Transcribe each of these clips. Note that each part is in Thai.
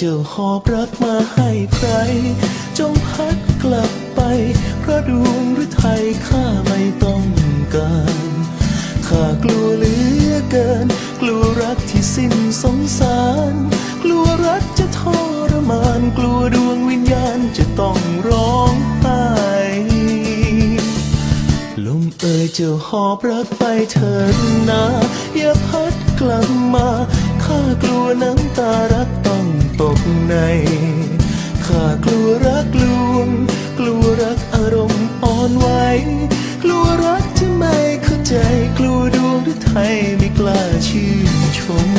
เจ้าหอบรักมาให้ใคร จงพัดกลับไป เพราะดวงหรือไทยข้าไม่ต้องการข้ากลัวเหลือเกิน กลัวรักที่สิ้นสงสาร กลัวรักจะทรมาน กลัวดวงวิญญาณจะต้องร้องไห้ลมเอ่ยเจ้าหอบรักไปเถิดนาอย่าพัดกลับมาากลัวน้ำตารักต้องตกใน ข้ากลัวรักลวง กลัวรักอารมณ์อ่อนไหว กลัวรักจะไม่เข้าใจ กลัวดวงหรือไทยไม่กล้าชื่นชม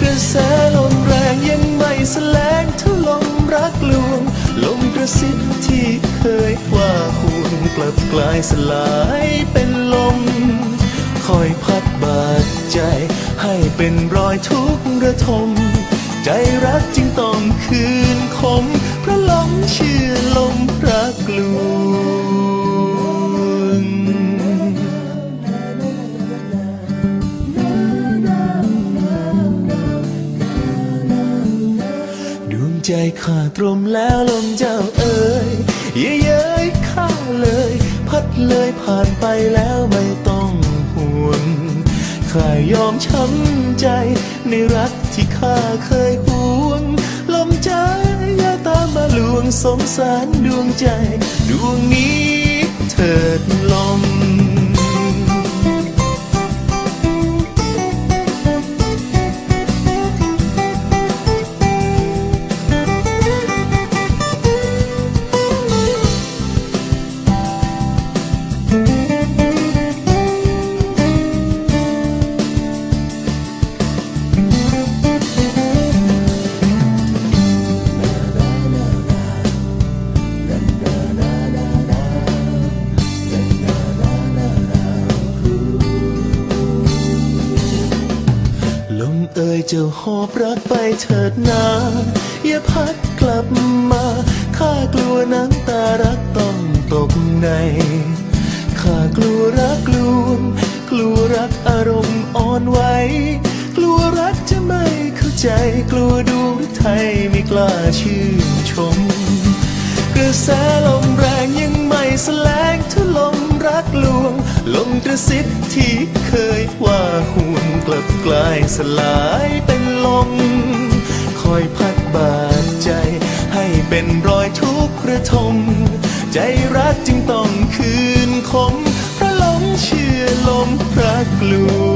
กระแสลมแรงยังไม่แสลงเท่าลมรักลวง ลมกระซิบที่เคยว่าห่วงกลับกลายสลายเป็นลม อยทุกระทม ใจรักจึงต้องคืนคมเพราะลงเชื่อลมรักลวงดวงใจข้าตรมแล้วลมเจ้าเอ๋ยเย้ยข้าเลย พัดเลยผ่านไปแล้วไม่ต้องห่วง ข้ายอมช้ำใจ ในรักที่ข้าเคยหวง ลมใจอย่าตามมาลวงสงสารดวงใจ ดวงนี้เถิดลม มเอ่ยจ้าหอบรักไปเถิดนาอย่าพัดกลับมาข้ากลัวน้ำตารักต้องตกในข้ากลัวรักลวงกลัวรักอารมณ์อ่อนไหวกลัวรักจะไม่เข้าใจกลัวดวงไทยไม่กล้าชื่นชม กระแสลมแรงยังไม่แสลงเท่าลมรักลวง ลมกระซิบที่เคยว่าห่วงกลับกลายสลายเป็นลม คอยพัดบาดใจให้เป็นรอยทุกข์ระทม ใจรักจึงต้องคืนคมเพราะลมเชื่อลมรักลว